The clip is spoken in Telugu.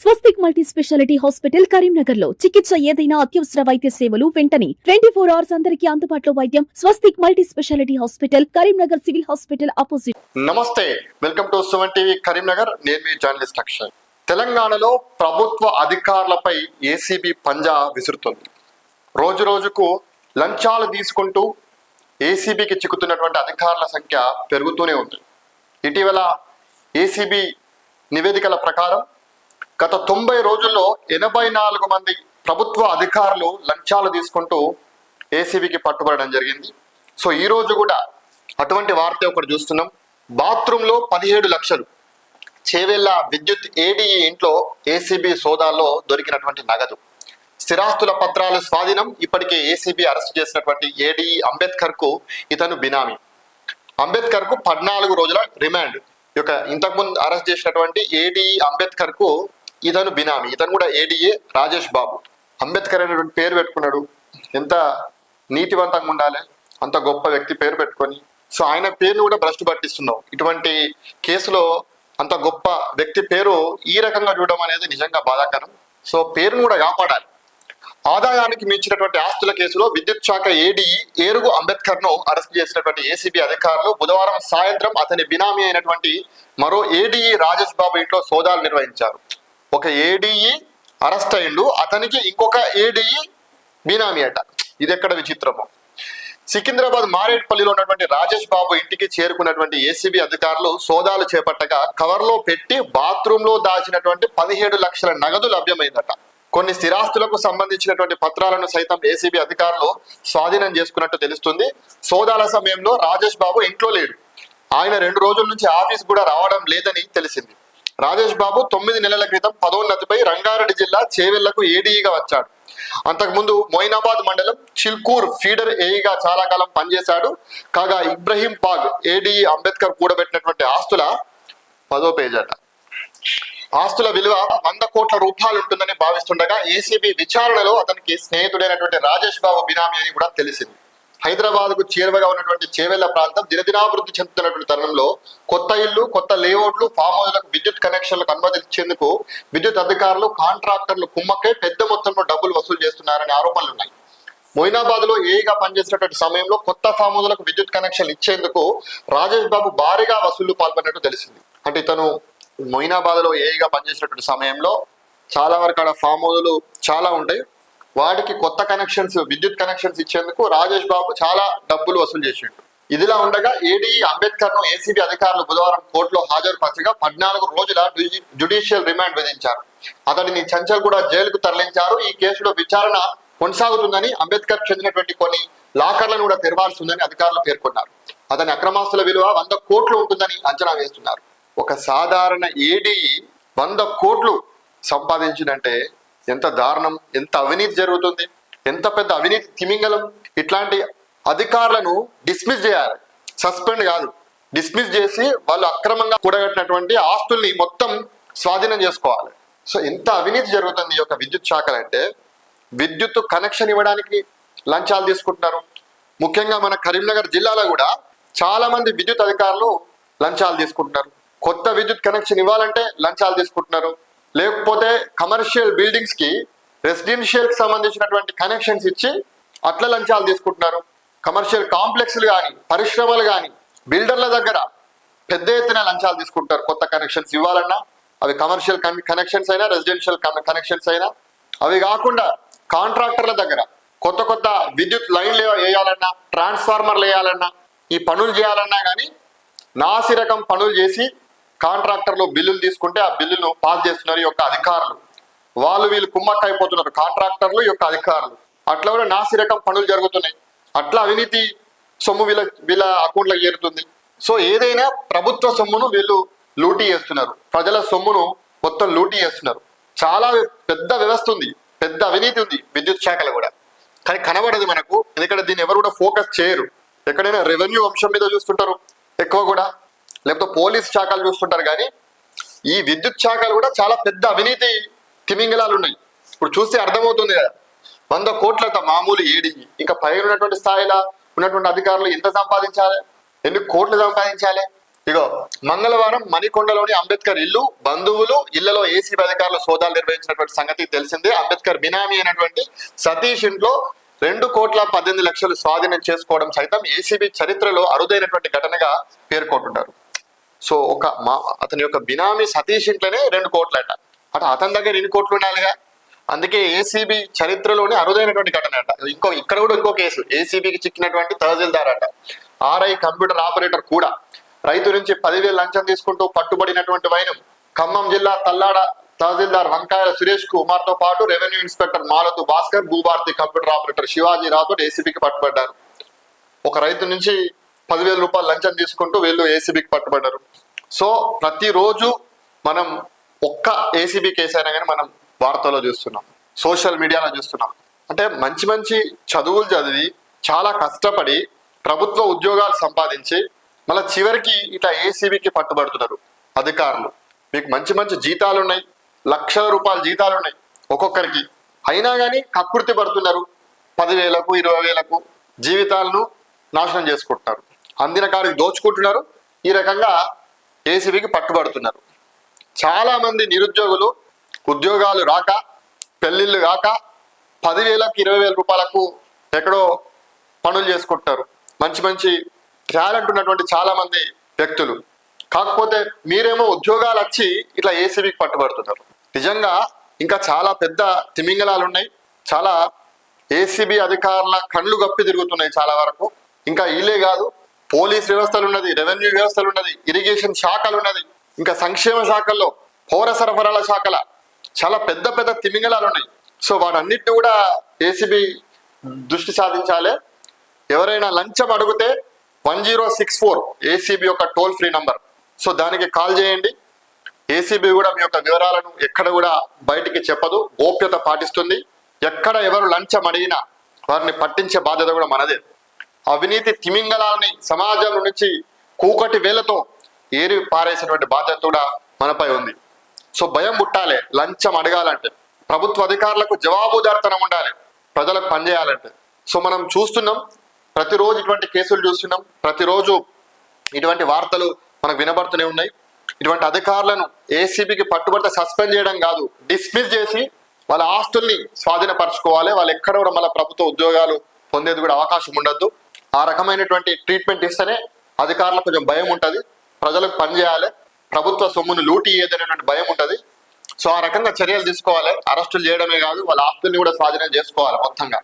స్వస్తిక్ మల్టీ స్పెషాలిటీ హాస్పిటల్ కరీంనగర్లో చికిత్స ఏదైనా అత్యవసర వైద్య సేవలు వెంటనే ట్వంటీ ఫోర్ అవర్స్ అందరికీ అందుబాటులో వైద్యం. Swastik multi speciality hospital Karimnagar civil hospital opposite నమస్తే welcome to Suman TV Karimnagar. నేను మీ జర్నలిస్ట్ అక్షయ్. తెలంగాణలో ప్రభుత్వ అధికారులపై ఏసీబీ పంజా విసురుతుంది. రోజు రోజుకు లంచాలు తీసుకుంటూ ఏసీబీకి చిక్కుతున్నటువంటి అధికారుల సంఖ్య పెరుగుతూనే ఉంది. ఇటీవల ఏసీబీ నివేదికల ప్రకారం గత తొంభై రోజుల్లో ఎనభై నాలుగు మంది ప్రభుత్వ అధికారులు లంచాలు తీసుకుంటూ ఏసీబీకి పట్టుబడడం జరిగింది. సో ఈ రోజు కూడా అటువంటి వార్త ఒకటి చూస్తున్నాం. బాత్రూంలో పదిహేడు లక్షలు చేవెళ్ళ విద్యుత్ ఏడీఈ ఇంట్లో ఏసీబీ సోదాల్లో దొరికినటువంటి నగదు. స్థిరాస్తుల పత్రాలు స్వాధీనం. ఇప్పటికే ఏసీబీ అరెస్ట్ చేసినటువంటి ఏడీఈ అంబేద్కర్కు ఇతను బినామీ. అంబేద్కర్కు పద్నాలుగు రోజుల రిమాండ్. యొక్క ఇంతకుముందు అరెస్ట్ చేసినటువంటి ఏడీఈ అంబేద్కర్కు ఇతను బినామీ. ఇతను కూడా ఏడీఏ రాజేష్ బాబు. అంబేద్కర్ అనేటువంటి పేరు పెట్టుకున్నాడు. ఎంత నీతివంతంగా ఉండాలి అంత గొప్ప వ్యక్తి పేరు పెట్టుకొని. సో ఆయన పేరును కూడా భ్రష్టు పట్టిస్తున్నావు ఇటువంటి కేసులో అంత గొప్ప వ్యక్తి పేరు ఈ రకంగా చూడడం అనేది నిజంగా బాధాకరం. సో పేరును కూడా కాపాడాలి. ఆదాయానికి మించినటువంటి ఆస్తుల కేసులో విద్యుత్ శాఖ ఏడీ ఏరుగు అంబేద్కర్ను అరెస్ట్ చేసినటువంటి ఏసీబీ అధికారులు బుధవారం సాయంత్రం అతని బినామీ అయినటువంటి మరో ఏడీఈ రాజేష్ బాబు ఇంట్లో సోదాలు నిర్వహించారు. ఒక ఏడీఈ అరెస్ట్ అయిండు అతనికి ఇంకొక ఏడీఈ బీనామీ అట. ఇది ఎక్కడ విచిత్రము? సికింద్రాబాద్ మారేడ్పల్లిలో ఉన్నటువంటి రాజేష్ బాబు ఇంటికి చేరుకున్నటువంటి ఏసీబీ అధికారులు సోదాలు చేపట్టగా కవర్లో పెట్టి బాత్రూంలో దాచినటువంటి పదిహేడు లక్షల నగదు లభ్యమైందట. కొన్ని స్థిరాస్తులకు సంబంధించినటువంటి పత్రాలను సైతం ఏసీబీ అధికారులు స్వాధీనం చేసుకున్నట్టు తెలుస్తుంది. సోదాల సమయంలో రాజేష్ బాబు ఇంట్లో లేడు. ఆయన రెండు రోజుల నుంచి ఆఫీస్ కూడా రావడం లేదని తెలిసింది. రాజేష్ బాబు తొమ్మిది నెలల క్రితం పదోన్నతిపై రంగారెడ్డి జిల్లా చేవెళ్ళకు ఏడీగా వచ్చాడు. అంతకుముందు మొయినాబాద్ మండలం చిల్కూర్ ఫీడర్ ఏఈగా చాలా కాలం పనిచేశాడు. కాగా ఇబ్రహీం బాగ్ ఏడీఈ అంబేద్కర్ కూడబెట్టినటువంటి ఆస్తుల పదో పేజట ఆస్తుల విలువ వంద కోట్ల రూపాయలు ఉంటుందని భావిస్తుండగా ఏసీబీ విచారణలో అతనికి స్నేహితుడైనటువంటి రాజేష్ బాబు బినామీ అని కూడా తెలిసింది. హైదరాబాద్కు చేరువగా ఉన్నటువంటి చేవెళ్ళ ప్రాంతం దినదినాభివృద్ధి చెందుతున్నటువంటి తరుణంలో కొత్త ఇల్లు కొత్త లేఅవుట్లు ఫామ్ హౌస్లకు విద్యుత్ కనెక్షన్లకు అనుమతించేందుకు విద్యుత్ అధికారులు కాంట్రాక్టర్లు కుమ్మక్కై పెద్ద మొత్తంలో డబ్బులు వసూలు చేస్తున్నారనే ఆరోపణలు ఉన్నాయి. మొయినాబాద్లో ఏఈగా పనిచేసినటువంటి సమయంలో కొత్త ఫామ్ హౌస్లకు విద్యుత్ కనెక్షన్ ఇచ్చేందుకు రాజేష్ బాబు భారీగా వసూళ్ళు పాల్పడినట్టు తెలిసింది. అంటే ఇతను మొయినాబాద్లో ఏఈగా పనిచేసినటువంటి సమయంలో చాలా వరకు ఆడ ఫామ్ హౌస్లు చాలా ఉంటాయి. వాటికి కొత్త కనెక్షన్స్ విద్యుత్ కనెక్షన్స్ ఇచ్చేందుకు రాజేష్ బాబు చాలా డబ్బులు వసూలు చేసిండు. ఇదిలా ఉండగా ఏడీఈ అంబేద్కర్ను ఏసీబీ అధికారులు బుధవారం కోర్టులో హాజరుపరచగా పద్నాలుగు రోజుల జుడిషియల్ జ్యుడిషియల్ రిమాండ్ విధించారు. అతడిని చంచల్గూడ జైలుకు తరలించారు. ఈ కేసులో విచారణ కొనసాగుతుందని అంబేద్కర్ చెందినటువంటి కొన్ని లాకర్లను కూడా తెరవాల్సి ఉందని అధికారులు పేర్కొన్నారు. అతని అక్రమాస్తుల విలువ వంద కోట్లు ఉంటుందని అంచనా వేస్తున్నారు. ఒక సాధారణ ఏడీ వంద కోట్లు సంపాదించిందంటే ఎంత దారుణం ఎంత అవినీతి జరుగుతుంది ఎంత పెద్ద అవినీతి తిమింగలం. ఇట్లాంటి అధికారులను డిస్మిస్ చేయాలి. సస్పెండ్ కాదు. డిస్మిస్ చేసి వాళ్ళు అక్రమంగా కూడగట్టినటువంటి ఆస్తుల్ని మొత్తం స్వాధీనం చేసుకోవాలి. సో ఎంత అవినీతి జరుగుతుంది ఈ యొక్క విద్యుత్ శాఖలు అంటే విద్యుత్ కనెక్షన్ ఇవ్వడానికి లంచాలు తీసుకుంటున్నారు. ముఖ్యంగా మన కరీంనగర్ జిల్లాలో కూడా చాలా మంది విద్యుత్ అధికారులు లంచాలు తీసుకుంటున్నారు. కొత్త విద్యుత్ కనెక్షన్ ఇవ్వాలంటే లంచాలు తీసుకుంటున్నారు. లేకపోతే కమర్షియల్ బిల్డింగ్స్కి రెసిడెన్షియల్కి సంబంధించినటువంటి కనెక్షన్స్ ఇచ్చి అట్ల లంచాలు తీసుకుంటున్నారు. కమర్షియల్ కాంప్లెక్స్లు కానీ పరిశ్రమలు కానీ బిల్డర్ల దగ్గర పెద్ద ఎత్తున లంచాలు తీసుకుంటారు కొత్త కనెక్షన్స్ ఇవ్వాలన్నా. అవి కమర్షియల్ కనెక్షన్స్ అయినా రెసిడెన్షియల్ కనెక్షన్స్ అయినా. అవి కాకుండా కాంట్రాక్టర్ల దగ్గర కొత్త కొత్త విద్యుత్ లైన్లు వేయాలన్నా ట్రాన్స్ఫార్మర్లు వేయాలన్నా ఈ పనులు చేయాలన్నా కానీ నాసి రకం పనులు చేసి కాంట్రాక్టర్లు బిల్లులు తీసుకుంటే ఆ బిల్లును పాస్ చేస్తున్నారు ఈ యొక్క అధికారులు. వాళ్ళు వీళ్ళు కుమ్మక్క అయిపోతున్నారు కాంట్రాక్టర్లు యొక్క అధికారులు. అట్లా కూడా నాసిరకం పనులు జరుగుతున్నాయి. అట్లా అవినీతి సొమ్ము వీళ్ళ వీళ్ళ అకౌంట్లకు చేరుతుంది. సో ఏదైనా ప్రభుత్వ సొమ్మును వీళ్ళు లూటీ చేస్తున్నారు. ప్రజల సొమ్మును మొత్తం లూటీ చేస్తున్నారు. చాలా పెద్ద వ్యవస్థ ఉంది. పెద్ద అవినీతి ఉంది విద్యుత్ శాఖలో కూడా. కానీ కనబడదు మనకు. ఎందుకంటే దీన్ని ఎవరు కూడా ఫోకస్ చేయరు. ఎక్కడైనా రెవెన్యూ అంశం మీద చూస్తుంటారు. ఎక్కువ కూడా. లేకపోతే పోలీస్ శాఖలు చూస్తుంటారు కానీ ఈ విద్యుత్ శాఖలు కూడా చాలా పెద్ద అవినీతి తిమింగిలాలు ఉన్నాయి. ఇప్పుడు చూస్తే అర్థమవుతుంది కదా. వంద కోట్లట మామూలు ఏడి ఇంకా పైన ఉన్నటువంటి స్థాయిలో ఉన్నటువంటి అధికారులు ఎంత సంపాదించాలి? ఎన్ని కోట్లు సంపాదించాలి? ఇగో మంగళవారం మణికొండలోని అంబేద్కర్ ఇల్లు బంధువులు ఇళ్ళలో ఏసీబీ అధికారులు సోదాలు నిర్వహించినటువంటి సంగతి తెలిసిందే. అంబేద్కర్ బినామీ అయినటువంటి సతీష్ ఇంట్లో రెండు కోట్ల పద్దెనిమిది లక్షలు స్వాధీనం చేసుకోవడం సైతం ఏసీబీ చరిత్రలో అరుదైనటువంటి ఘటనగా పేర్కొంటున్నారు సో ఒక మా అతని యొక్క బినామీ సతీష్ ఇంట్లోనే రెండు కోట్లట. అటు అతని దగ్గర ఎన్ని కోట్లు ఉండాలిగా? అందుకే ఏసీబీ చరిత్రలోనే అరుదైనటువంటి ఘటన అట ఇంకో ఇక్కడ కూడా ఇంకో కేసు. ఏసీబీకి చిక్కినటువంటి తహసీల్దార్ అట ఆర్ఐ కంప్యూటర్ ఆపరేటర్ కూడా. రైతు నుంచి పదివేలు లంచం తీసుకుంటూ పట్టుబడినటువంటి వైనం ఖమ్మం జిల్లా తల్లాడ తహసీల్దార్ వంకాయల సురేష్ కుమార్తో పాటు revenue inspector Malathu Bhaskar Bhubharati computer operator Shivaji Rathod ఏసీబీకి పట్టుబడ్డారు. ఒక రైతు నుంచి పదివేల రూపాయలు లంచం తీసుకుంటూ వీళ్ళు ఏసీబీకి పట్టుబడ్డారు. సో ప్రతిరోజు మనం ఒక్క ఏసీబీ కేసు అయినా కానీ మనం వార్తల్లో చూస్తున్నాం. సోషల్ మీడియాలో చూస్తున్నాం. అంటే మంచి మంచి చదువులు చదివి చాలా కష్టపడి ప్రభుత్వ ఉద్యోగాలు సంపాదించి మళ్ళీ చివరికి ఇట్లా ఏసీబీకి పట్టుబడుతున్నారు అధికారులు. మీకు మంచి మంచి జీతాలు ఉన్నాయి లక్షల రూపాయల జీతాలు ఉన్నాయి ఒక్కొక్కరికి. అయినా కానీ కక్కుర్తి పడుతున్నారు. పదివేలకు ఇరవై వేలకు జీవితాలను నాశనం చేసుకుంటున్నారు. అందిన కాడికి దోచుకుంటున్నారు. ఈ రకంగా ఏసీబీకి పట్టుబడుతున్నారు. చాలామంది నిరుద్యోగులు ఉద్యోగాలు రాక పెళ్ళిళ్ళు కాక పదివేలకు ఇరవై వేల రూపాయలకు ఎక్కడో పనులు చేసుకుంటారు మంచి మంచి టాలెంట్ ఉన్నటువంటి చాలామంది వ్యక్తులు. కాకపోతే మీరేమో ఉద్యోగాలు వచ్చి ఇట్లా ఏసీబీకి పట్టుబడుతున్నారు. నిజంగా ఇంకా చాలా పెద్ద తిమింగలాలు ఉన్నాయి. చాలా ఏసీబీ అధికారుల కళ్ళు గప్పి తిరుగుతున్నాయి చాలా వరకు. ఇంకా వీళ్ళే కాదు పోలీస్ వ్యవస్థలు ఉన్నది రెవెన్యూ వ్యవస్థలు ఉన్నది ఇరిగేషన్ శాఖలు ఉన్నది ఇంకా సంక్షేమ శాఖల్లో పౌర సరఫరాల శాఖల చాలా పెద్ద పెద్ద తిమింగలాలు ఉన్నాయి సో వాటన్నిటిని కూడా ఏసీబీ దృష్టి సాధించాలి. ఎవరైనా లంచం అడిగితే one zero six four ACB యొక్క టోల్ ఫ్రీ నంబర్. సో దానికి కాల్ చేయండి. ఏసీబీ కూడా మీ యొక్క వివరాలను ఎక్కడ కూడా బయటికి చెప్పదు గోప్యత పాటిస్తుంది. ఎక్కడ ఎవరు లంచం అడిగినా వారిని పట్టించే బాధ్యత కూడా మనదే. అవినీతి తిమింగలాన్ని సమాజం నుంచి కూకటి వేలతో ఏరి పారేసినటువంటి బాధ్యత కూడా మనపై ఉంది. సో భయం పుట్టాలి లంచం అడగాలంటే. ప్రభుత్వ అధికారులకు జవాబుదారితనం ఉండాలి ప్రజలకు పనిచేయాలంటే. సో మనం చూస్తున్నాం ప్రతిరోజు ఇటువంటి కేసులు చూస్తున్నాం ప్రతిరోజు ఇటువంటి వార్తలు మనకు వినబడుతూనే ఉన్నాయి. ఇటువంటి అధికారులను ఏసీబీకి పట్టుబడితే సస్పెండ్ చేయడం కాదు డిస్మిస్ చేసి వాళ్ళ ఆస్తుల్ని స్వాధీనపరచుకోవాలి. వాళ్ళు ఎక్కడ కూడా మళ్ళీ ప్రభుత్వ ఉద్యోగాలు పొందేది కూడా అవకాశం ఉండొద్దు. ఆ రకమైనటువంటి ట్రీట్మెంట్ ఇస్తేనే అధికారులకు కొంచెం భయం ఉంటుంది. ప్రజలకు పనిచేయాలి ప్రభుత్వ సొమ్మును లూటి అనేటువంటి భయం ఉంటుంది. సో ఆ రకంగా చర్యలు తీసుకోవాలి. అరెస్టులు చేయడమే కాదు వాళ్ళ ఆస్తుల్ని కూడా స్వాధీనం చేసుకోవాలి మొత్తంగా.